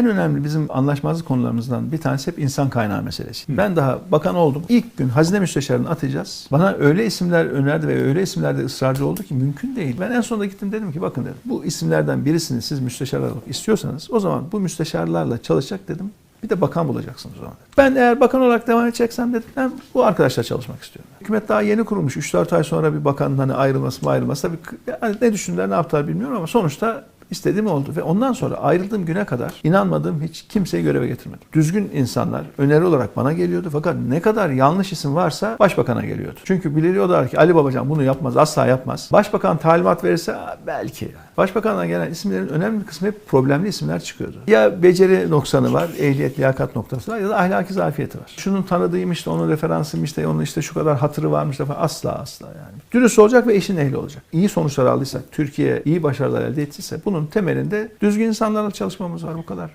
En önemli bizim anlaşmazlık konularımızdan bir tanesi hep insan kaynağı meselesi. Ben daha bakan oldum. İlk gün hazine müsteşarını atacağız. Bana öyle isimler önerdi ve öyle isimlerde ısrarcı oldu ki mümkün değil. Ben en sonunda gittim dedim ki bakın dedim bu isimlerden birisini siz müsteşar olarak istiyorsanız o zaman bu müsteşarlarla çalışacak dedim. Bir de bakan bulacaksınız o zaman. dedim. Ben eğer bakan olarak devam edeceksem dedim ben bu arkadaşla çalışmak istiyorum. Hükümet daha yeni kurulmuş. 3-4 ay sonra bir bakanın hani ayrılması mı ayrılması tabii ne düşündüler ne yaptılar bilmiyorum ama sonuçta istediğim oldu ve ondan sonra ayrıldığım güne kadar inanmadığım hiç kimseyi göreve getirmedim. Düzgün insanlar öneri olarak bana geliyordu fakat ne kadar yanlış isim varsa başbakana geliyordu. Çünkü biliyorlar ki Ali Babacan bunu yapmaz, asla yapmaz. Başbakan talimat verirse "Aa, belki. Başbakandan gelen isimlerin önemli bir kısmı hep problemli isimler çıkıyordu. Ya beceri noksanı var, ehliyet, liyakat noktası var ya da ahlaki zafiyeti var. Şunun tanıdığıymış da onun referansıymış da onun işte şu kadar hatırı varmış da falan asla asla yani. Dürüst olacak ve işin ehli olacak. İyi sonuçlar aldıysak, Türkiye iyi başarılar elde ettiyse bunun temelinde düzgün insanlarla çalışmamız var bu kadar.